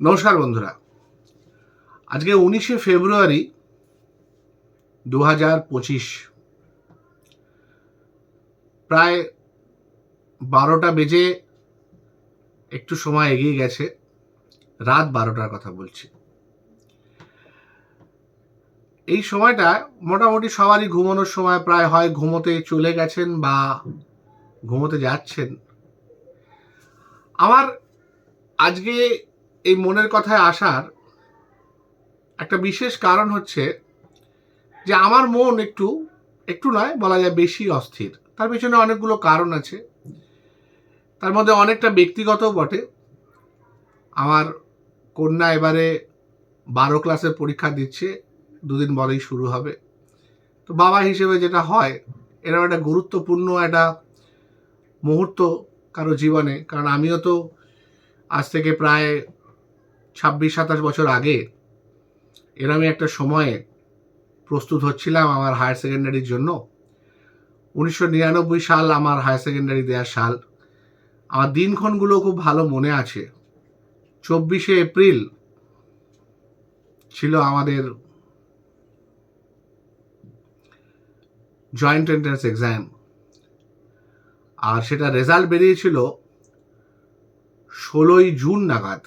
নমস্কার বন্ধুরা। আজকে উনিশে ফেব্রুয়ারি দু হাজার পঁচিশ। প্রায় বারোটা বেজে একটু সময় এগিয়ে গেছে। রাত বারোটার কথা বলছি। এই সময়টা মোটামুটি সবারই ঘুমানোর সময় প্রায় হয়, ঘুমোতে চলে গেছেন বা ঘুমোতে যাচ্ছেন। আমার আজকে এই মনের কথায় আসার একটা বিশেষ কারণ হচ্ছে যে আমার মন একটু একটু নয়, বলা যায় বেশি অস্থির। তার পিছনে অনেকগুলো কারণ আছে। তার মধ্যে অনেকটা ব্যক্তিগতও বটে। আমার কন্যা এবারে বারো ক্লাসের পরীক্ষা দিচ্ছে, দুদিন পরেই শুরু হবে। তো বাবা হিসেবে যেটা হয় এরকম একটা গুরুত্বপূর্ণ একটা মুহূর্ত কারও জীবনে। কারণ আমিও তো আজ থেকে প্রায় ছাব্বিশ, সাতাশ বছর আগে এরমই একটা সময়ে প্রস্তুত হচ্ছিলাম আমার হায়ার সেকেন্ডারির জন্য। উনিশশো নিরানব্বই সাল আমার হায়ার সেকেন্ডারি দেওয়ার সাল। আমার দিনক্ষণগুলো খুব ভালো মনে আছে। চব্বিশে এপ্রিল ছিল আমাদের জয়েন্ট এন্ট্রান্স এক্সাম আর সেটা রেজাল্ট বেরিয়েছিল ষোলোই জুন নাগাদ।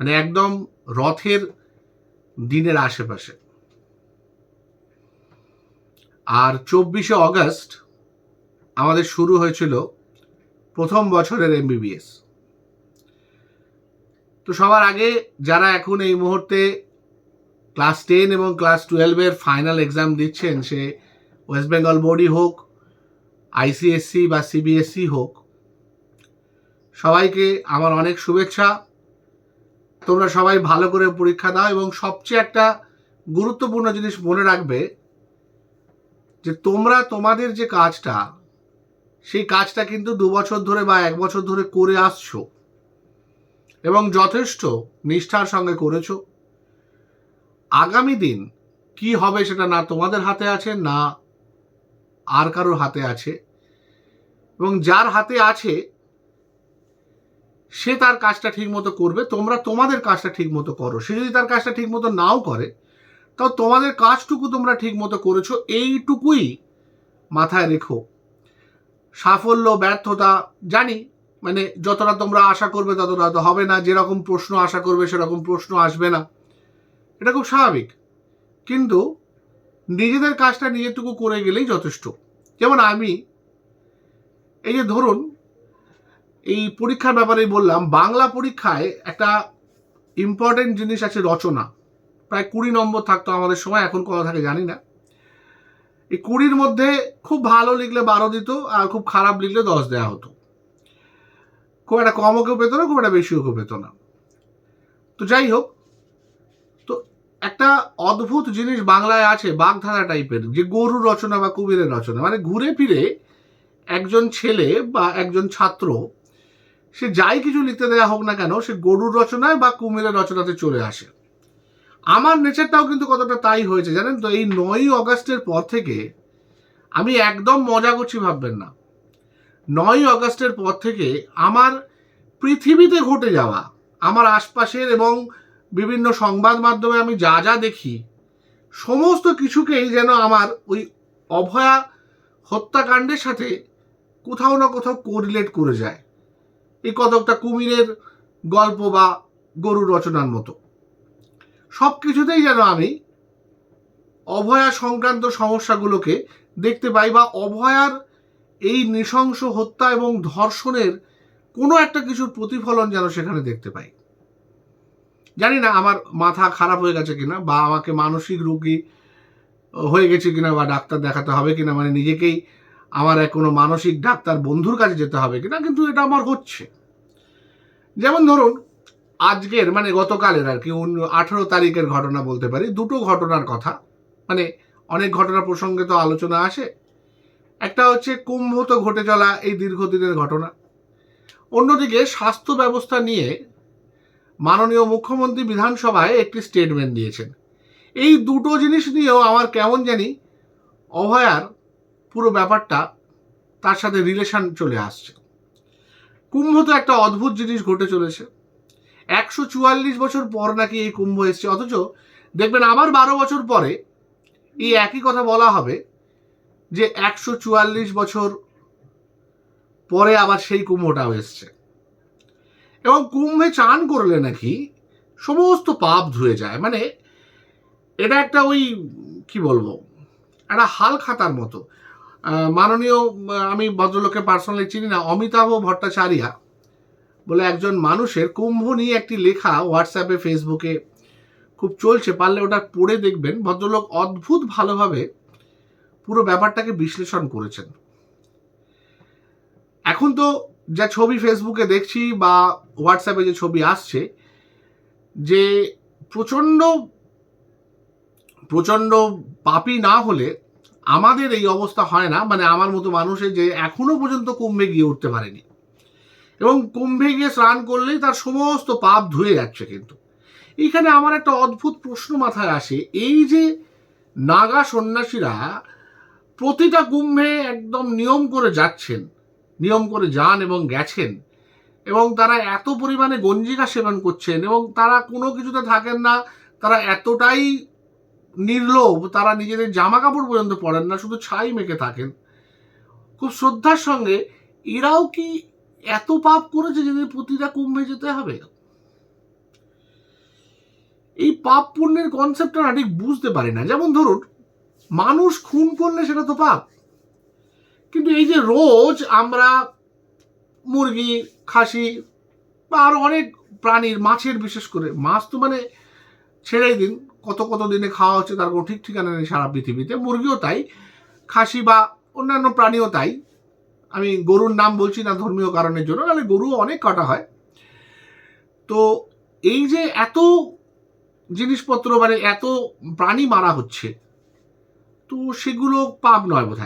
মানে একদম রথের দিনের আশেপাশে। আর চব্বিশে অগস্ট আমাদের শুরু হয়েছিল প্রথম বছরের এমবিবিএস তো সবার আগে যারা এখন এই মুহূর্তে ক্লাস টেন এবং ক্লাস টুয়েলভের ফাইনাল এক্সাম দিচ্ছেন, সে ওয়েস্ট বেঙ্গল বোর্ডই হোক আইসিএসসি বা সিবিএসসি হোক, সবাইকে আমার অনেক শুভেচ্ছা। তোমরা সবাই ভালো করে পরীক্ষা দাও এবং সবচেয়ে একটা গুরুত্বপূর্ণ জিনিস মনে রাখবে যে তোমরা তোমাদের যে কাজটা, সেই কাজটা কিন্তু দু বছর ধরে বা এক বছর ধরে করে আসছো এবং যথেষ্ট নিষ্ঠার সঙ্গে করেছ। আগামী দিন কি হবে সেটা না তোমাদের হাতে আছে, না আর কারোর হাতে আছে এবং যার হাতে আছে সে তার কাজটা ঠিক মতো করবে, তোমরা তোমাদের কাজটা ঠিক মতো করো। সে যদি তার কাজটা ঠিক মতো নাও করে, তাও তোমাদের কাজটুকু তোমরা ঠিক মতো করেছ, এইটুকুই মাথায় রেখো। সাফল্য, ব্যর্থতা, জানি মানে যতটা তোমরা আশা করবে ততটা তো হবে না, যেরকম প্রশ্ন আশা করবে সেরকম প্রশ্ন আসবে না। এটা খুব স্বাভাবিক। কিন্তু নিজেদের কাজটা নিজেরটুকু করে গেলেই যথেষ্ট। যেমন আমি, এই যে ধরুন এই পরীক্ষার ব্যাপারেই বললাম, বাংলা পরীক্ষায় একটা ইম্পর্টেন্ট জিনিস আছে রচনা। প্রায় কুড়ি নম্বর থাকতো আমাদের সময়, এখন কত থাকে জানি না। এই কুড়ির মধ্যে খুব ভালো লিখলে বারো দিত, আর খুব খারাপ লিখলে দশ দেওয়া হতো। খুব একটা কমও কেউ পেতো না, খুব একটা বেশিও কেউ পেতো না। তো যাই হোক, তো একটা অদ্ভুত জিনিস বাংলায় আছে, বাগধারা টাইপের, যে গরু রচনা বা কুমিরের রচনা। মানে ঘুরে ফিরে একজন ছেলে বা একজন ছাত্র সে যাই কিছু লিখতে দেওয়া হোক না কেন, সে গরুর রচনায় বা কুমিরের রচনাতে চলে আসে। আমার নেচারটাও কিন্তু কতটা তাই হয়েছে জানেন তো? এই নয়ই অগাস্টের পর থেকে আমি একদম মজা করছি ভাববেন না। নয়ই অগাস্টের পর থেকে আমার পৃথিবীতে ঘটে যাওয়া, আমার আশপাশের এবং বিভিন্ন সংবাদ মাধ্যমে আমি যা যা দেখি, সমস্ত কিছুকেই যেন আমার ওই অভয়া হত্যাকাণ্ডের সাথে কোথাও না কোথাও কোরিলেট করে যায়। এই কতকটা কুমিরের গল্প বা গরুর রচনার মতো। সব কিছুতেই যেন আমি অভয়া সংক্রান্ত সমস্যাগুলোকে দেখতে পাই বা অভয়ার এই নৃশংস হত্যা এবং ধর্ষণের কোনো একটা কিছুর প্রতিফলন যেন সেখানে দেখতে পাই। জানি না আমার মাথা খারাপ হয়ে গেছে কিনা বা আমাকে মানসিক রোগী হয়ে গেছে কিনা বা ডাক্তার দেখাতে হবে কিনা মানে নিজেকেই আমার এক কোনো মানসিক ডাক্তার বন্ধুর কাছে যেতে হবে কিনা, কিন্তু এটা আমার হচ্ছে। যেমন ধরুন, আজকের মানে গতকালের আর কি আঠেরো তারিখের ঘটনা বলতে পারি, দুটো ঘটনার কথা। মানে অনেক ঘটনা প্রসঙ্গে তো আলোচনা আসে। একটা হচ্ছে কুম্ভ তো ঘটে চলা এই দীর্ঘদিনের ঘটনা। অন্যদিকে স্বাস্থ্য ব্যবস্থা নিয়ে মাননীয় মুখ্যমন্ত্রী বিধানসভায় একটি স্টেটমেন্ট দিয়েছেন। এই দুটো জিনিস নিয়েও আমার কেমন জানি অভয়ার পুরো ব্যাপারটা তার সাথে রিলেশন চলে আসছে। কুম্ভ তো একটা অদ্ভুত জিনিস ঘটে চলেছে। একশো চুয়াল্লিশ বছর পর নাকি এই কুম্ভ এসছে। অথচ দেখবেন আবার বারো বছর পরে এই একই কথা বলা হবে যে একশো চুয়াল্লিশ বছর পরে আবার সেই কুম্ভটাও এসছে। এবং কুম্ভে চান করলে নাকি সমস্ত পাপ ধুয়ে যায়। মানে এটা একটা ওই, কি বলব, একটা হাল খাতার মতো। মাননীয় আমি ভদ্রলোককে পার্সোনালি চিনি না, অমিতাভ ভট্টাচার্যা বলে একজন মানুষের কুম্ভ নিয়ে একটি লেখা হোয়াটসঅ্যাপে ফেসবুকে খুব চলছে, পারলে ওটা পড়ে দেখবেন। ভদ্রলোক অদ্ভুত ভালোভাবে পুরো ব্যাপারটাকে বিশ্লেষণ করেছেন। এখন তো যা ছবি ফেসবুকে দেখছি বা হোয়াটসঅ্যাপে যে ছবি আসছে, যে প্রচণ্ড প্রচণ্ড পাপি না হলে আমাদের এই অবস্থা হয় না মানে আমার মতো মানুষের যে এখনও পর্যন্ত কুম্ভে গিয়ে উঠতে পারেনি। এবং কুম্ভে গিয়ে স্নান করলেই তার সমস্ত পাপ ধুয়ে যাচ্ছে কিন্তু। এইখানে আমার একটা অদ্ভুত প্রশ্ন মাথায় আসে, এই যে নাগা সন্ন্যাসীরা প্রতিটা কুম্ভে একদম নিয়ম করে যাচ্ছেন, নিয়ম করে যান এবং গেছেন, এবং তারা এত পরিমাণে গঞ্জিকা সেবন করছেন, এবং তারা কোনো কিছুতে থাকেন না, তারা এতটাই নির্লোভ, তারা নিজেদের জামা কাপড় পর্যন্ত পরেন না, শুধু ছাই মেখে থাকেন। খুব শ্রদ্ধার সঙ্গে, এরাও কি এত পাপ করেছে যে প্রতিটা কুম্ভে যেতে হবে? এই পাপ পুণ্যের কনসেপ্টটা ঠিক বুঝতে পারি না। যেমন ধরুন, মানুষ খুন করলে সেটা তো পাপ। কিন্তু এই যে রোজ আমরা মুরগি, খাসি বা আরও অনেক প্রাণীর, মাছের বিশেষ করে, মাছ তো মানে ছেড়েই দিন। কত কত দিনে খাওয়া হচ্ছে তার কোনো ঠিক ঠিকানা নেই সারা পৃথিবীতে। মুরগিও তাই, খাসি বা অন্যান্য প্রাণীও তাই। আমি গরুর নাম বলছি না ধর্মীয় কারণের জন্য, নাহলে গরু অনেক কাটা হয়। তো এই যে এত জিনিসপত্র মানে এত প্রাণী মারা হচ্ছে, তো সেগুলো পাপ নয় বোধ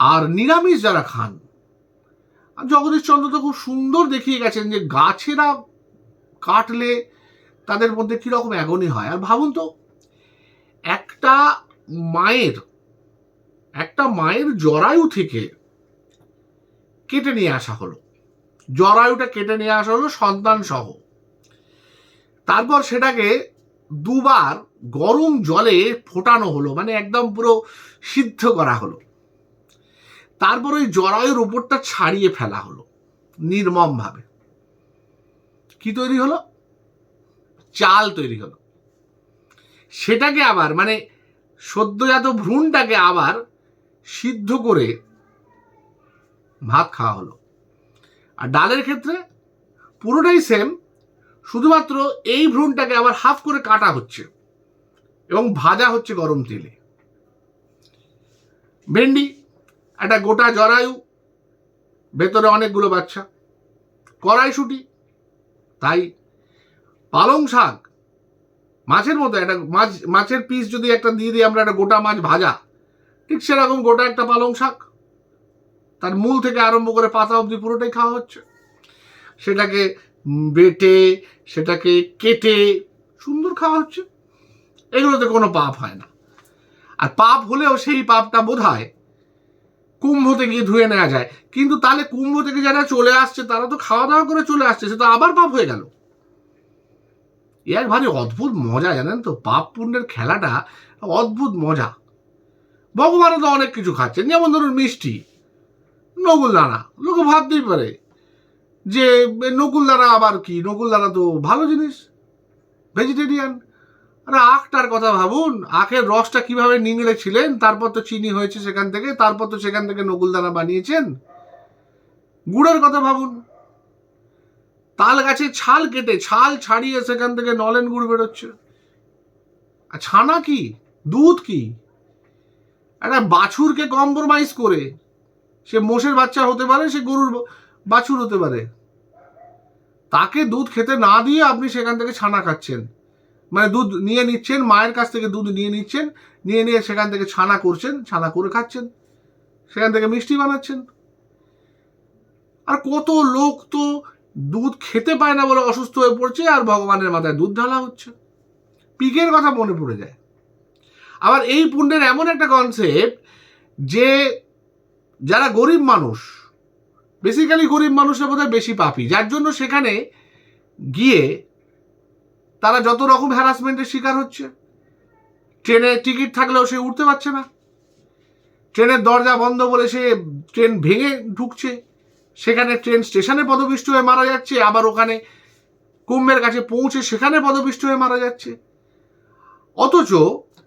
আর নিরামিষ যারা খান, আর জগদীশ চন্দ্র তো খুব সুন্দর দেখিয়ে গেছেন যে গাছেরা কাটলে তাদের মধ্যে কীরকম অ্যাগনি হয়? আর ভাবুন তো, একটা মায়ের একটা মায়ের জরায়ু থেকে কেটে নিয়ে আসা হলো। জরায়ুটা কেটে নিয়ে আসা হলো সন্তান সহ। তারপর সেটাকে দুবার গরম জলে ফোটানো হলো মানে একদম পুরো সিদ্ধ করা হলো। তারপর ওই জরায়ুর উপরটা ছাড়িয়ে ফেলা হলো, নির্মমভাবে। কি তৈরি হলো? চাল তৈরি হলো। সেটাকে আবার মানে সদ্যজাত ভ্রূণটাকে আবার সিদ্ধ করে ভাত খাওয়া হলো। আর ডালের ক্ষেত্রে পুরোটাই সেম শুধুমাত্র এই ভ্রূণটাকে আবার হাফ করে কাটা হচ্ছে এবং ভাজা হচ্ছে গরম তেলে। ভেন্ডি, একটা গোটা জরায়ু, ভেতরে অনেকগুলো বাচ্চা, কড়াইশুটি, তাই পালং শাক? মাছের মতো, একটা মাছ, মাছের পিস যদি একটা দিয়ে দিই, আমরা একটা গোটা মাছ ভাজা, ঠিক সেরকম গোটা একটা পালং শাক? তার মূল থেকে আরম্ভ করে পাতা অবধি পুরোটাই খাওয়া হচ্ছে। সেটাকে বেটে, সেটাকে কেটে, সুন্দর খাওয়া হচ্ছে। এগুলোতে কোনো পাপ হয় না। আর পাপ হলেও সেই পাপটা বোধ হয় কুম্ভ থেকে ধুয়ে নেওয়া যায়। কিন্তু তাহলে কুম্ভ থেকে যারা চলে আসছে, তারা তো খাওয়া দাওয়া করে চলে আসছে, সে তো আবার পাপ হয়ে গেল। এ এক ভারী অদ্ভুত মজা, জানেন তো? পাপ পুণ্যের খেলাটা অদ্ভুত মজা। ভগবানও তো অনেক কিছু খাচ্ছেন। যেমন ধরুন মিষ্টি। নকুল দানা। লোকে ভাবতেই পারে যে নকুল দানা আবার কি? নকুল দানা তো ভালো জিনিস। ভেজিটেরিয়ান। আরে আখটার কথা ভাবুন। আখের রসটা কীভাবে নিংড়ে ছিলেন? তারপর তো চিনি হয়েছে সেখান থেকে। তারপর তো সেখান থেকে নকুলদানা বানিয়েছেন। গুড়ের কথা ভাবুন। তাল গাছে ছাল কেটে, ছাল ছাড়িয়ে সেখান থেকে নলেন গুড় বেরোচ্ছে। আর ছানা কি? দুধ কি? একটা বাছুরকে কম্প্রোমাইজ করে, সে মোষের বাচ্চা হতে পারে, সে গরুর বাছুর হতে পারে। তাকে দুধ খেতে না দিয়ে আপনি সেখান থেকে ছানা খাচ্ছেন। মানে দুধ নিয়ে নিচ্ছেন, মায়ের কাছ থেকে দুধ নিয়ে নিচ্ছেন, নিয়ে নিয়ে সেখান থেকে ছানা করছেন, ছানা করে খাচ্ছেন, সেখান থেকে মিষ্টি বানাচ্ছেন। আর কত লোক তো দুধ খেতে পায় না বলে অসুস্থ হয়ে পড়ছে আর ভগবানের মাথায় দুধ ঢালা হচ্ছে। পিকের কথা মনে পড়ে যায়। আবার এই পুণ্যের এমন একটা কনসেপ্ট যে যারা গরিব মানুষ বেসিক্যালি গরিব মানুষের বোধহয় বেশি পাপি, যার জন্য সেখানে গিয়ে তারা যত রকম হ্যারাসমেন্টের শিকার হচ্ছে। ট্রেনে টিকিট থাকলেও সে উঠতে পারছে না। ট্রেনের দরজা বন্ধ বলে সে ট্রেন ভেঙে ঢুকছে। সেখানে ট্রেন স্টেশনে পদপিষ্ট হয়ে মারা যাচ্ছে, আবার ওখানে কুম্ভের কাছে পৌঁছে সেখানে পদপিষ্ট হয়ে মারা যাচ্ছে। অথচ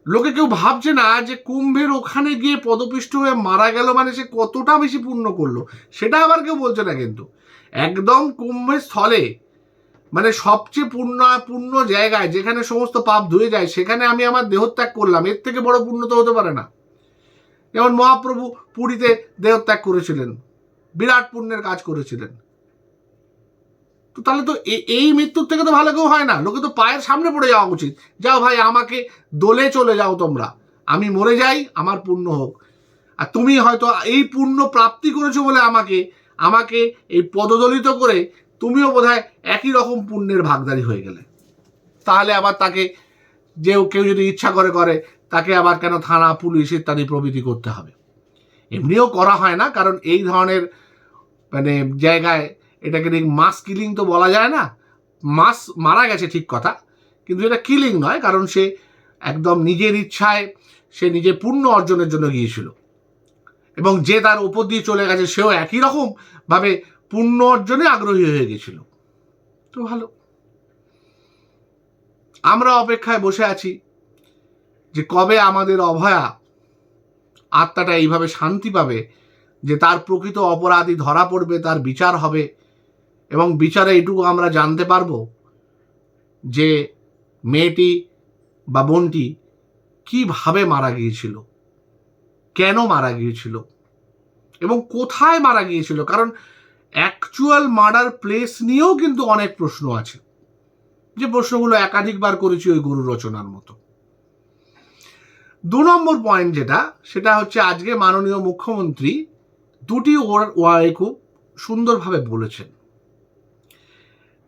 লোকে কেউ ভাবছে না যে কুম্ভের ওখানে গিয়ে পদপিষ্ট হয়ে মারা গেল মানে সে কতটা বেশি পূর্ণ করল, সেটা আবার কেউ বলছে না কিন্তু। একদম কুম্ভের স্থলে মানে সবচেয়ে পূর্ণ পূর্ণ জায়গায় যেখানে সমস্ত পাপ ধুয়ে যায়, সেখানে আমি আমার দেহত্যাগ করলাম, এর থেকে বড় পূর্ণ তো হতে পারে না। যেমন মহাপ্রভু পুরীতে দেহত্যাগ করেছিলেন। বিরাট পুণ্যের কাজ করেছিলেন। তো তাহলে তো এই মৃত্যুর থেকে তো ভালো কেউ হয় না। লোকে তো পায়ের সামনে পড়ে যাওয়া উচিত। যাও ভাই, আমাকে দোলে চলে যাও তোমরা। আমি মরে যাই, আমার পুণ্য হোক। আর তুমি হয়তো এই পুণ্য প্রাপ্তি করেছ বলে আমাকে আমাকে এই পদদলিত করে তুমিও বোধহয় একই রকম পুণ্যের ভাগদারি হয়ে গেলে। তাহলে আবার তাকে যে কেউ যদি ইচ্ছা করে করে, তাকে আবার কেন থানা, পুলিশ ইত্যাদি প্রভৃতি করতে হবে? এমনিও করা হয় না, কারণ এই ধরনের মানে জায়গায় এটাকে মাস কিলিং তো বলা যায় না মাস মারা গেছে ঠিক কথা, কিন্তু এটা কিলিং নয়, কারণ সে একদম নিজের ইচ্ছায় সে নিজের পুণ্য অর্জনের জন্য গিয়েছিল। এবং যে তার উপর দিয়ে চলে গেছে, সেও একই রকম ভাবে পুণ্য অর্জনে আগ্রহী হয়ে গেছিল তো ভালো। আমরা অপেক্ষায় বসে আছি যে কবে আমাদের অভয়া আত্মাটা এইভাবে শান্তি পাবে যে তার প্রকৃত অপরাধী ধরা পড়বে, তার বিচার হবে। এবং বিচারে এটুকু আমরা জানতে পারব যে মেয়েটি বা বোনটি কীভাবে মারা গিয়েছিল, কেন মারা গিয়েছিল এবং কোথায় মারা গিয়েছিল? কারণ অ্যাকচুয়াল মার্ডার প্লেস নিয়েও কিন্তু অনেক প্রশ্ন আছে। যে প্রশ্নগুলো একাধিকবার করেছি ওই গুরু রচনার মতো। দু নম্বর পয়েন্ট যেটা, সেটা হচ্ছে আজকে মাননীয় মুখ্যমন্ত্রী দুটি ওয়ার্ডে খুব সুন্দরভাবে বলেছেন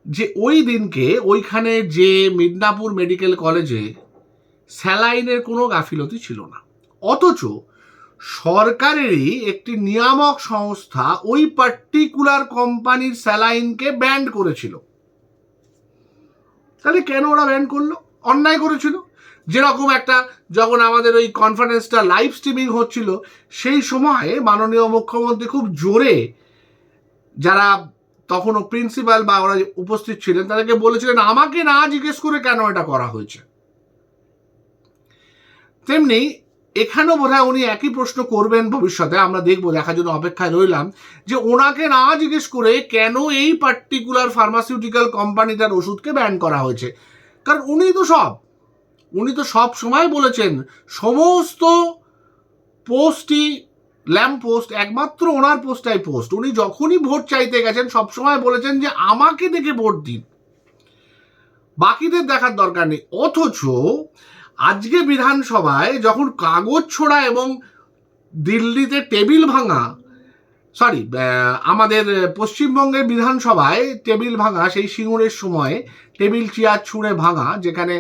যে ওই দিনকে ওইখানে যে মিদনাপুর মেডিকেল কলেজে স্যালাইনের কোনো গাফিলতি ছিল না। অথচ সরকারেরই একটি নিয়ামক সংস্থা ওই পার্টিকুলার কোম্পানির স্যালাইনকে ব্যান্ড করেছিল। তাহলে কেন ওরা ব্যান্ড করল? অন্যায় করেছিল? যেরকম একটা যখন আমাদের ওই কনফারেন্সটা লাইভ স্ট্রিমিং হচ্ছিল, সেই সময়ে মাননীয় মুখ্যমন্ত্রী খুব জোরে যারা তখনও প্রিন্সিপাল বা ওরা উপস্থিত ছিলেন, তাদেরকে বলেছিলেন, আমাকে না জিজ্ঞেস করে কেন এটা করা হয়েছে? তেমনি এখানেও বোধহয় উনি একই প্রশ্ন করবেন ভবিষ্যতে, আমরা দেখব, দেখার জন্য অপেক্ষায় রইলাম, যে ওনাকে না জিজ্ঞেস করে কেন এই পার্টিকুলার ফার্মাসিউটিক্যাল কোম্পানিটার ওষুধকে ব্যান করা হয়েছে? কারণ উনি তো সব। উনি তো সব সময় বলেছেন, সমস্ত পোস্টই ল্যাম্প পোস্ট, একমাত্র ওনার পোস্টটাই পোস্ট। উনি যখনই ভোট চাইতে গেছেন সবসময় বলেছেন যে আমাকে দেখে ভোট দিন। বাকিদের দেখার দরকার নেই। অথচ আজকে বিধানসভায় যখন কাগজ ছোড়া এবং দিল্লিতে টেবিল ভাঙা সরি আমাদের পশ্চিমবঙ্গের বিধানসভায় টেবিল ভাঙা, সেই সিঙ্গুরের সময় টেবিল, চেয়ার ছুঁড়ে ভাঙা, যেখানে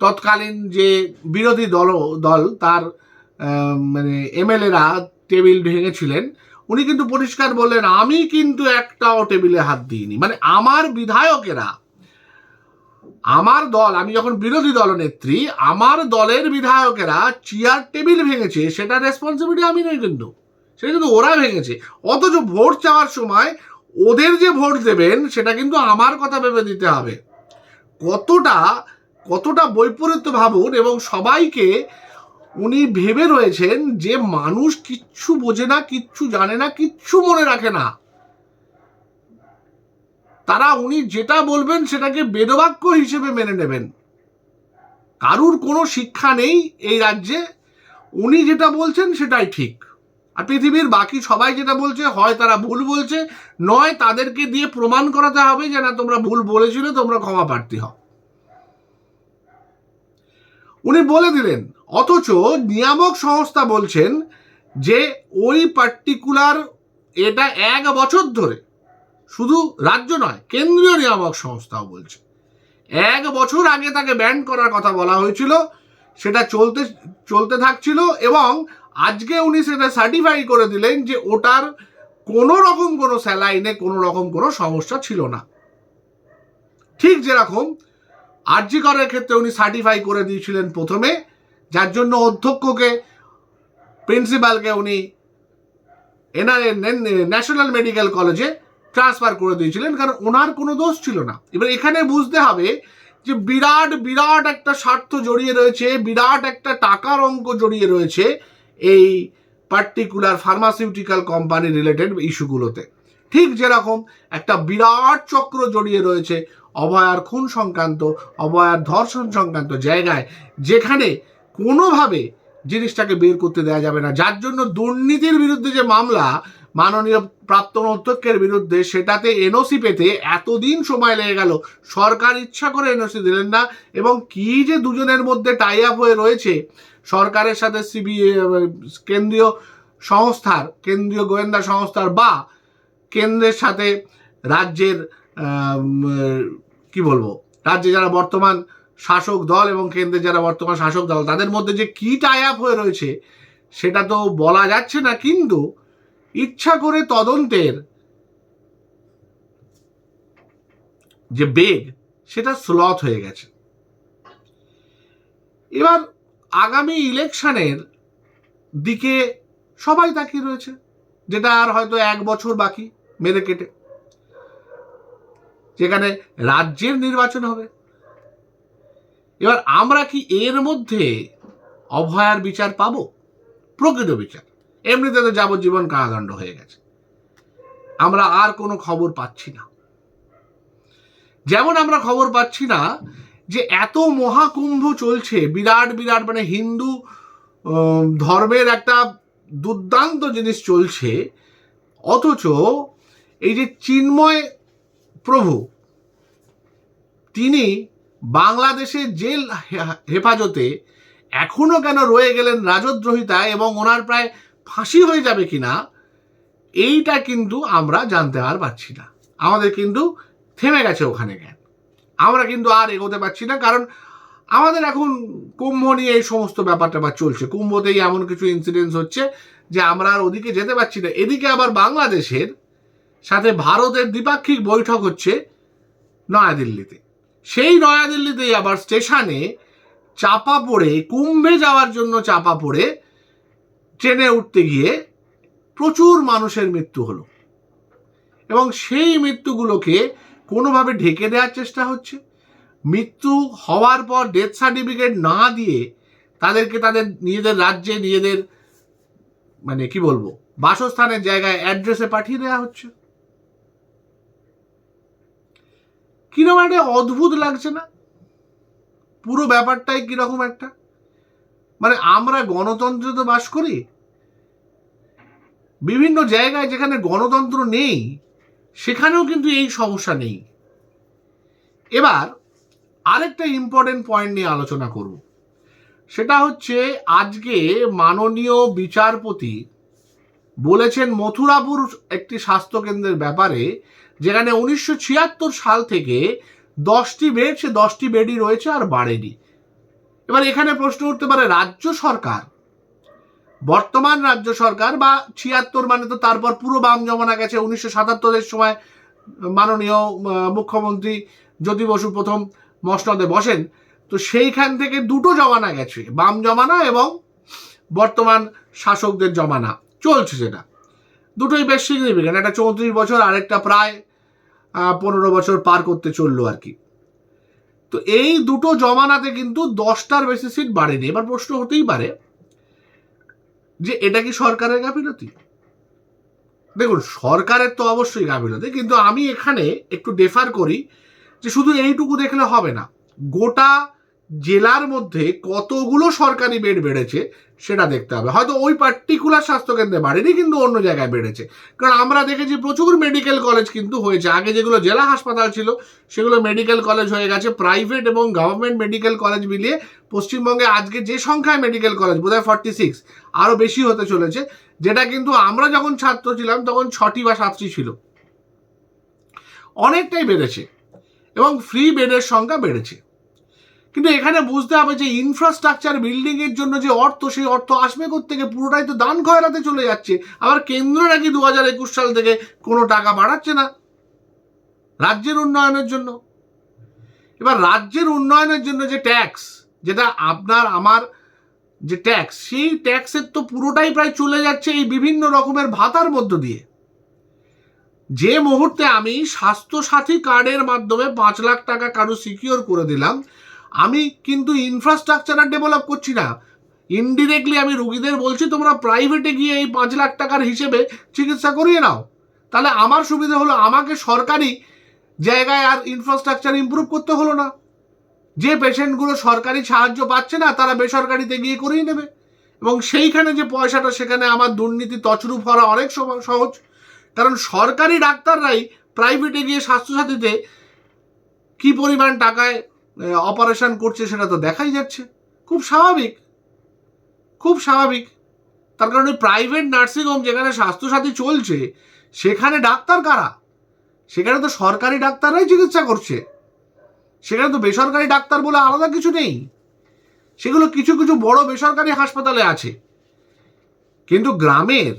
তৎকালীন যে বিরোধী দল দল তার মানে এমএলএরা টেবিল ভেঙেছিলেন। উনি কিন্তু পরিষ্কার বললেন, আমি কিন্তু একটাও টেবিলে হাত দিইনি। মানে আমার বিধায়কেরা, আমার দল, আমি যখন বিরোধী দলনেত্রী আমার দলের বিধায়কেরা চেয়ার টেবিল ভেঙেছে, সেটা রেসপন্সিবিলিটি আমি নই কিন্তু। সেটা কিন্তু ওরা ভেঙেছে। অথচ ভোট চাওয়ার সময় ওদের যে ভোট দেবেন, সেটা কিন্তু আমার কথা ভেবে দিতে হবে। কতটা কতটা বৈপরীত্য ভাবুন এবং সবাইকে উনি ভেবে রয়েছেন যে মানুষ কিচ্ছু বোঝে না, কিচ্ছু জানে না, কিচ্ছু মনে রাখে না। তারা উনি যেটা বলবেন সেটাকে বেদবাক্য হিসেবে মেনে নেবেন। কারুর কোনো শিক্ষা নেই এই রাজ্যে। উনি যেটা বলছেন সেটাই ঠিক। আর পৃথিবীর বাকি সবাই যেটা বলছে, হয় তারা ভুল বলছে, নয় তাদেরকে দিয়ে প্রমাণ করাতে হবে যে না, তোমরা ভুল বলেছিলে, তোমরা ক্ষমা প্রার্থী হও। উনি বলে দিলেন, অথচ নিয়ামক সংস্থা বলছেন যে ওই পার্টিকুলার এটা এক বছর ধরে শুধু রাজ্য নয়, কেন্দ্রীয় নিয়ামক সংস্থাও বলছে। এক বছর আগে তাকে ব্যান করার কথা বলা হয়েছিল, সেটা চলতে চলতে থাকছিল এবং আজকে উনি সেটা সার্টিফাই করে দিলেন যে ওটার কোনো রকম কোনো স্যালাইনে কোনো রকম কোনো সমস্যা ছিল না। ঠিক যেরকম আরজি করের ক্ষেত্রে উনি সার্টিফাই করে দিয়েছিলেন প্রথমে, যার জন্য অধ্যক্ষকে প্রিন্সিপালকে উনি এনআরএ ন্যাশনাল মেডিকেল কলেজে ট্রান্সফার করে দিয়েছিলেন, কারণ ওনার কোনো দোষ ছিল না। এবার এখানে বুঝতে হবে যে বিরাট বিরাট একটা স্বার্থ জড়িয়ে রয়েছে, বিরাট একটা টাকার অঙ্ক জড়িয়ে রয়েছে এই পার্টিকুলার ফার্মাসিউটিক্যাল কোম্পানি রিলেটেড ইস্যুগুলোতে ঠিক যেরকম একটা বিরাট চক্র জড়িয়ে রয়েছে অভয়ার খুন সংক্রান্ত অবয়ার ধর্ষণ সংক্রান্ত জায়গায় যেখানে কোনোভাবে জিনিসটাকে বের করতে দেওয়া যাবে না। যার জন্য দুর্নীতির বিরুদ্ধে যে মামলা, মাননীয় প্রাক্তন অধ্যক্ষের বিরুদ্ধে সেটাতে এনওসি পেতে এতদিন সময় লেগে গেল। সরকার ইচ্ছা করে এনওসি দিলেন না এবং কি যে দুজনের মধ্যে টাই আপ হয়ে রয়েছে, সরকারের সাথে সিবি কেন্দ্রীয় সংস্থার, কেন্দ্রীয় গোয়েন্দা সংস্থার বা কেন্দ্রের সাথে রাজ্যের কি বলব? রাজ্যে যারা বর্তমান শাসক দল এবং কেন্দ্রে যারা বর্তমান শাসক দল, তাদের মধ্যে যে কি টাই আপ হয়ে রয়েছে, সেটা তো বলা যাচ্ছে না, কিন্তু ইচ্ছা করে তদন্তের যে বেগ, সেটা স্লথ হয়ে গেছে। এবার আগামী ইলেকশনের দিকে সবাই তাকিয়ে রয়েছে, যেটা আর হয়তো এক বছর বাকি, মেরে কেটে। যেখানে রাজ্যের নির্বাচন হবে। এবার আমরা কি এর মধ্যে অভয়ার বিচার পাব? প্রকৃত বিচার। এমনিতে তো যাবজ্জীবন কারাদণ্ড হয়ে গেছে। আমরা আর কোনো খবর পাচ্ছি না। যেমন আমরা খবর পাচ্ছি না যে এত মহাকুম্ভ চলছে, বিরাট বিরাট মানে হিন্দু ধর্মের একটা দুর্দান্ত জিনিস চলছে, অথচ এই যে চিন্ময় প্রভু। তিনি বাংলাদেশের জেল হেফাজতে এখনও কেন রয়ে গেলেন রাজদ্রোহিতা এবং ওনার প্রায় ফাঁসি হয়ে যাবে কিনা, এইটা কিন্তু আমরা জানতে আর পারছি না। আমাদের কিন্তু থেমে গেছে ওখানে জ্ঞান। আমরা কিন্তু আর এগোতে পারছি না কারণ আমাদের এখন কুম্ভ নিয়ে এই সমস্ত ব্যাপারটা বা চলছে। কুম্ভতেই এমন কিছু ইনসিডেন্টস হচ্ছে যে আমরা আর ওদিকে যেতে পারছি না। এদিকে আবার বাংলাদেশের সাথে ভারতের দ্বিপাক্ষিক বৈঠক হচ্ছে নয়াদিল্লিতে। সেই নয়াদিল্লিতেই আবার স্টেশনে চাপা পড়ে, কুম্ভে যাওয়ার জন্য চাপা পড়ে ট্রেনে উঠতে গিয়ে প্রচুর মানুষের মৃত্যু হলো। এবং সেই মৃত্যুগুলোকে কোনোভাবে ঢেকে দেওয়ার চেষ্টা হচ্ছে। মৃত্যু হওয়ার পর ডেথ সার্টিফিকেট না দিয়ে তাদেরকে তাদের নিজেদের রাজ্যে নিজেদের মানে কি বলব, বাসস্থানের জায়গায় অ্যাড্রেসে পাঠিয়ে দেওয়া হচ্ছে। কীরকম একটা অদ্ভুত লাগছে না? পুরো ব্যাপারটাই কীরকম একটা? মানে আমরা গণতন্ত্রে তো বাস করি। বিভিন্ন জায়গায় যেখানে গণতন্ত্র নেই, সেখানেও কিন্তু এই সমস্যা নেই। এবার আরেকটা ইম্পর্টেন্ট পয়েন্ট নিয়ে আলোচনা করব। সেটা হচ্ছে আজকে মাননীয় বিচারপতি বলেছেন মথুরাপুর একটি স্বাস্থ্যকেন্দ্রের ব্যাপারে যেখানে উনিশশো ছিয়াত্তর সাল থেকে দশটি বেড সে দশটি বেডই রয়েছে আর বাড়েনি। এবার এখানে প্রশ্ন উঠতে পারে, রাজ্য সরকার, বর্তমান রাজ্য সরকার বা ছিয়াত্তর মানে তো তারপর পুরো বাম জমানা গেছে, উনিশশো সাতাত্তরের সময় মাননীয় মুখ্যমন্ত্রী জ্যোতি বসু প্রথম মসনদে বসেন। তো সেইখান থেকে দুটো জমানা গেছে, বাম জমানা এবং বর্তমান শাসকদের জমানা। চলছে সেটা। দুটোই বেশ সিগনিফিকেন্ট একটা চৌত্রিশ বছর, আরেকটা প্রায় পনেরো বছর পার করতে চলল আর কি। তো এই দুটো জমানাতে কিন্তু দশটার বেশি সিট বাড়েনি। এবার প্রশ্ন হতেই পারে যে এটা কি সরকারের গাফিলতি? দেখুন, সরকারের তো অবশ্যই গাফিলতি, কিন্তু আমি এখানে একটু ডেফার করি যে শুধু এইটুকু দেখলে হবে না। গোটা জেলার মধ্যে কতগুলো সরকারি বেড বেড়েছে সেটা দেখতে হবে। হয়তো ওই পার্টিকুলার স্বাস্থ্যকেন্দ্রে বাড়েনি, কিন্তু অন্য জায়গায় বেড়েছে। কারণ আমরা দেখেছি প্রচুর মেডিকেল কলেজ কিন্তু হয়েছে। আগে যেগুলো জেলা হাসপাতাল ছিল, সেগুলো মেডিকেল কলেজ হয়ে গেছে। প্রাইভেট এবং গভর্নমেন্ট মেডিকেল কলেজ মিলিয়ে পশ্চিমবঙ্গে আজকে যে সংখ্যায় মেডিকেল কলেজ বোধহয় ফর্টি সিক্স আরও বেশি হতে চলেছে। যেটা কিন্তু আমরা যখন ছাত্র ছিলাম, তখন ছটি বা সাতটি ছিল। অনেকটাই বেড়েছে এবং ফ্রি বেডের সংখ্যা বেড়েছে। কিন্তু এখানে বুঝতে হবে যে ইনফ্রাস্ট্রাকচার বিল্ডিং এর জন্য যে অর্থ, সেই অর্থ আসবে থেকে পুরোটাই তো দান খয়রাতে চলে যাচ্ছে। আবার কেন্দ্র নাকি দু হাজার একুশ সাল থেকে কোনো টাকা বাড়াচ্ছে না রাজ্যের উন্নয়নের জন্য। এবার রাজ্যের উন্নয়নের জন্য যে ট্যাক্স যেটা আপনার, আমার যে ট্যাক্স সেই ট্যাক্সের তো পুরোটাই প্রায় চলে যাচ্ছে এই বিভিন্ন রকমের ভাতার মধ্য দিয়ে। যে মুহূর্তে আমি স্বাস্থ্যসাথী কার্ডের মাধ্যমে পাঁচ লাখ টাকা কারও সিকিওর করে দিলাম আমি কিন্তু ইনফ্রাস্ট্রাকচার আর ডেভেলপ করছি না। ইনডিরেক্টলি আমি রুগীদের বলছি, তোমরা প্রাইভেটে গিয়ে এই পাঁচ লাখ টাকার হিসেবে চিকিৎসা করিয়ে নাও। তাহলে আমার সুবিধা হলো আমাকে সরকারি জায়গায় আর ইনফ্রাস্ট্রাকচার ইমপ্রুভ করতে হলো না। যে পেশেন্টগুলো সরকারি সাহায্য পাচ্ছে না, তারা বেসরকারিতে গিয়ে করিয়ে নেবে। এবং সেইখানে যে পয়সাটা, সেখানে আমার দুর্নীতি তছরূপ হওয়া অনেক সহজ। কারণ সরকারি ডাক্তাররাই প্রাইভেটে গিয়ে স্বাস্থ্যসাথীতে কি পরিমাণ টাকায় অপারেশন করছে সেটা তো দেখাই যাচ্ছে। খুব স্বাভাবিক। খুব স্বাভাবিক। তার কারণে প্রাইভেট নার্সিংহোম যেখানে স্বাস্থ্যসাথী চলছে, সেখানে ডাক্তার কারা? সেখানে তো সরকারি ডাক্তাররাই চিকিৎসা করছে। সেখানে তো বেসরকারি ডাক্তার বলে আলাদা কিছু নেই। সেগুলো কিছু কিছু বড় বেসরকারি হাসপাতালে আছে। কিন্তু গ্রামের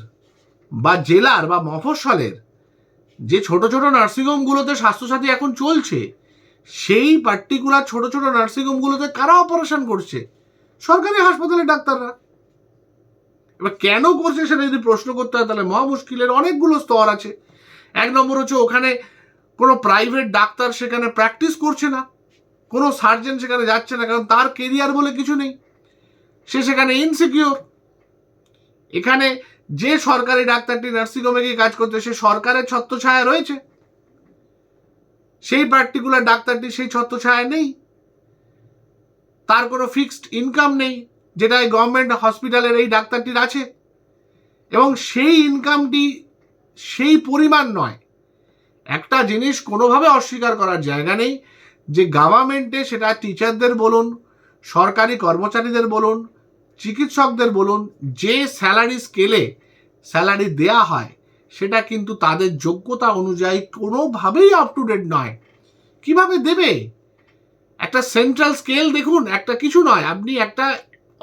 বা জেলার বা মফস্বলের যে ছোট ছোট নার্সিংহোমগুলোতে স্বাস্থ্যসাথী এখন চলছে সেই পার্টিকুলার ছোট ছোট নার্সিংহোমগুলোতে কারা অপারেশন করছে? সরকারি হাসপাতালের ডাক্তাররা। এবার কেন করছে সেটা যদি প্রশ্ন করতে হয়, তাহলে মহা মুশকিলের অনেকগুলো স্তর আছে। এক নম্বর হচ্ছে ওখানে কোনো প্রাইভেট ডাক্তার সেখানে প্র্যাকটিস করছে না। কোনো সার্জন সেখানে যাচ্ছে না, কারণ তার কেরিয়ার বলে কিছু নেই। সে সেখানে ইনসিকিওর এখানে যে সরকারি ডাক্তারটি নার্সিংহোমে গিয়ে কাজ করতে সে সরকারের ছত্রছায়া রয়েছে। সেই পার্টিকুলার ডাক্তারটি সেই ছত্রছায়া নেই। তার কোনো ফিক্সড ইনকাম নেই যেটা এই গভর্নমেন্ট হসপিটালের এই ডাক্তারটির আছে। এবং সেই ইনকামটি সেই পরিমাণ নয়। একটা জিনিস কোনোভাবে অস্বীকার করার জায়গা নেই, যে গভর্নমেন্টে সেটা টিচারদের বলুন, সরকারি কর্মচারীদের বলুন, চিকিৎসকদের বলুন, যে স্যালারি স্কেলে স্যালারি দেয়া হয় সেটা কিন্তু তাদের যোগ্যতা অনুযায়ী কোনোভাবেই আপ টু ডেট নয়। কীভাবে দেবে? একটা সেন্ট্রাল স্কেল দেখুন, একটা কিছু নয়। আপনি একটা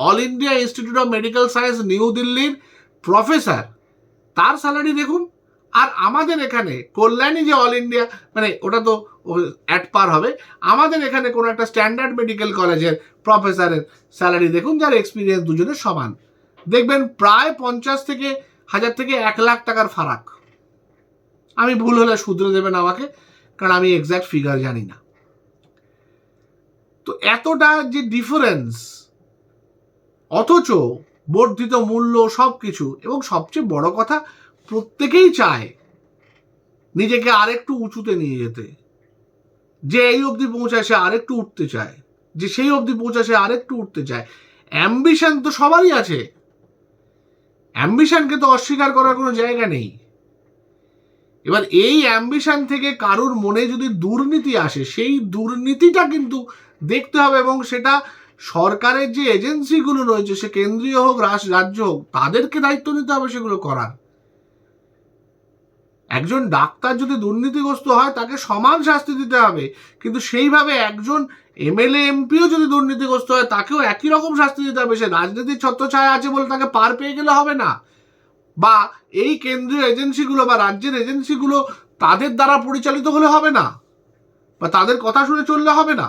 all India institute of medical science new দিল্লির প্রফেসর তার স্যালারি দেখুন। আর আমাদের এখানে কল্যাণী যে অল ইন্ডিয়া মানে ওটা তো অ্যাট পার হবে, আমাদের এখানে কোনো একটা স্ট্যান্ডার্ড মেডিকেল কলেজের প্রফেসরের স্যালারি দেখুন, যার এক্সপিরিয়েন্স দুজনের সমান। দেখবেন প্রায় পঞ্চাশ থেকে হাজার থেকে এক লাখ টাকার ফারাক। আমি ভুল হলে শুধরে দেবেন আমাকে, কারণ আমি এক্স্যাক্ট ফিগার জানি না। তো এতটা যে ডিফারেন্স অথচ বর্ধিত মূল্য সব কিছু এবং সবচেয়ে বড় কথা, প্রত্যেকেই চায় নিজেকে আরেকটু উঁচুতে নিয়ে যেতে। যে এই অবধি পৌঁছায় সে আরেকটু উঠতে চায়। যে সেই অবধি পৌঁছায় সে আরেকটু উঠতে চায়। অ্যাম্বিশন তো সবারই আছে। অ্যাম্বিশনকে তো অস্বীকার করার কোনো জায়গা নেই। এবার এই অ্যাম্বিশন থেকে কারুর মনে যদি দুর্নীতি আসে, সেই দুর্নীতিটা কিন্তু দেখতে হবে এবং সেটা সরকারের যে এজেন্সিগুলো রয়েছে, সে কেন্দ্রীয় হোক রাজ্য হোক, তাদেরকে দায়িত্ব নিতে হবে সেগুলো করার। একজন ডাক্তার যদি দুর্নীতিগ্রস্ত হয়, তাকে সমান শাস্তি দিতে হবে। কিন্তু সেইভাবে একজন এমএলএ, এমপিও যদি দুর্নীতিগ্রস্ত হয়, তাকেও একই রকম শাস্তি দিতে হবে। সে রাজনীতির ছত্রছায়া আছে বলে তাকে পার পেয়ে গেলে হবে না। বা এই কেন্দ্রীয় এজেন্সিগুলো বা রাজ্যের এজেন্সিগুলো তাদের দ্বারা পরিচালিত হলে হবে না। বা তাদের কথা শুনে চললে হবে না।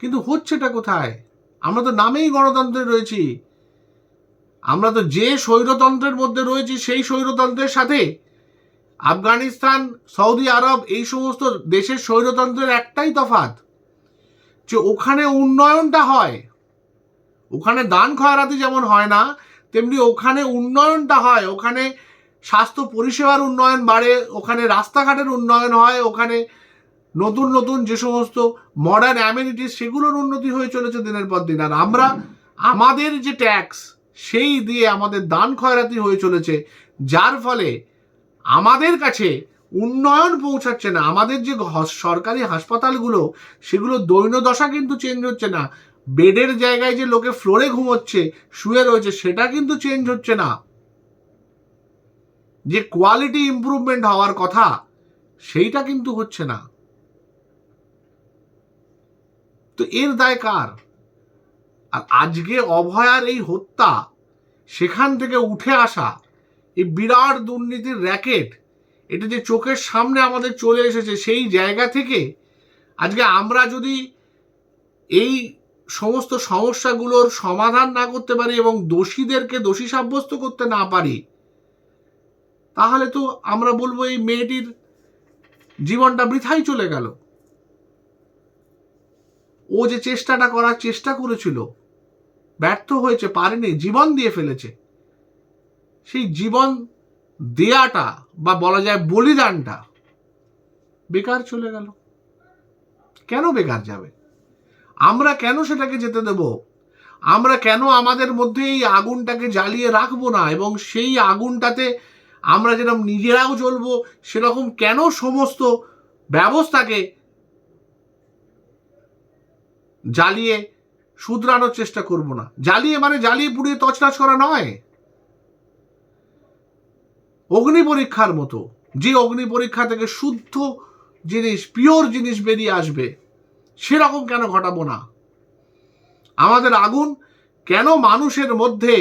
কিন্তু হচ্ছেটা কোথায়? আমরা তো নামেই গণতন্ত্রে রয়েছি। আমরা তো যে স্বৈরতন্ত্রের মধ্যে রয়েছি, সেই স্বৈরতন্ত্রের সাথে আফগানিস্তান, সৌদি আরব এই সমস্ত দেশের স্বৈরতন্ত্রের একটাই তফাৎ, যে ওখানে উন্নয়নটা হয়। ওখানে দান খয়রাতি যেমন হয় না, তেমনি ওখানে উন্নয়নটা হয়। ওখানে স্বাস্থ্য পরিষেবার উন্নয়ন বাড়ে, ওখানে রাস্তাঘাটের উন্নয়ন হয়, ওখানে নতুন নতুন যে সমস্ত মডার্ন অ্যামিনিটিস সেগুলোর উন্নতি হয়ে চলেছে দিনের পর দিন। আর আমরা, আমাদের যে ট্যাক্স সেই দিয়ে আমাদের দান খয়রাতি হয়ে চলেছে, যার ফলে আমাদের কাছে উন্নয়ন পৌঁছাচ্ছে না। আমাদের যে সরকারি হাসপাতালগুলো, সেগুলো দৈনদশা কিন্তু চেঞ্জ হচ্ছে না। বেডের জায়গায় যে লোকে ফ্লোরে ঘুমোচ্ছে, শুয়ে রয়েছে, সেটা কিন্তু চেঞ্জ হচ্ছে না। যে কোয়ালিটি ইমপ্রুভমেন্ট হওয়ার কথা, সেইটা কিন্তু হচ্ছে না। তো এর দায় কার? আর আজকে অভয়ার এই হত্যা, সেখান থেকে উঠে আসা এই বিরাট দুর্নীতির র্যাকেট, এটা যে চোখের সামনে আমাদের চলে এসেছে সেই জায়গা থেকে আজকে আমরা যদি এই সমস্ত সমস্যাগুলোর সমাধান না করতে পারি এবং দোষীদেরকে দোষী সাব্যস্ত করতে না পারি, তাহলে তো আমরা বলব এই মেয়েটির জীবনটা বৃথাই চলে গেল। ও যে চেষ্টাটা করার চেষ্টা করেছিল ব্যর্থ হয়েছে, পারেনি, জীবন দিয়ে ফেলেছে। সেই জীবন দেয়াটা বা বলা যায় বলিদানটা বেকার চলে গেল। কেন বেকার যাবে? আমরা কেন সেটাকে যেতে দেব? আমরা কেন আমাদের মধ্যে এই আগুনটাকে জ্বালিয়ে রাখব না? এবং সেই আগুনটাতে আমরা যেরকম নিজেরাও জ্বলবো, সেরকম কেন সমস্ত ব্যবস্থাকে জ্বালিয়ে শুধরানোর চেষ্টা করব না। জ্বালিয়ে মানে জ্বালিয়ে পুড়িয়ে তছনছ করা নয়। অগ্নি পরীক্ষার মতো, যে অগ্নি পরীক্ষা থেকে শুদ্ধ জিনিস, পিওর জিনিস বেরিয়ে আসবে, সেরকম কেন ঘটাবো না? আমাদের আগুন কেন মানুষের মধ্যে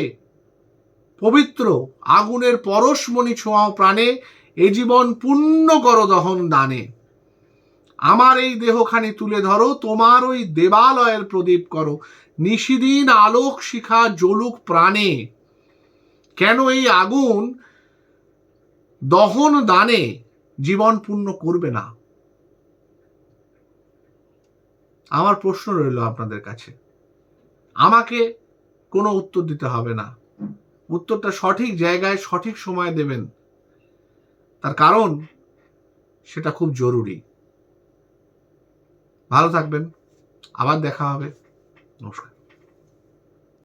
পবিত্র আগুনের পরশমণি ছোঁয়া প্রাণে, এ জীবন পূর্ণ করো দহন দানে। আমার এই দেহখানি তুলে ধরো, তোমার ওই দেবালয়ের প্রদীপ করো। নিশিদিন আলোক শিখা জলুক প্রাণে। কেন এই আগুন দহন দানে জীবন পূর্ণ করবে না? আমার প্রশ্ন রইল আপনাদের কাছে। আমাকে কোনো উত্তর দিতে হবে না। উত্তরটা সঠিক জায়গায়, সঠিক সময় দেবেন। তার কারণ সেটা খুব জরুরি। ভালো থাকবেন। আবার দেখা হবে। নমস্কার।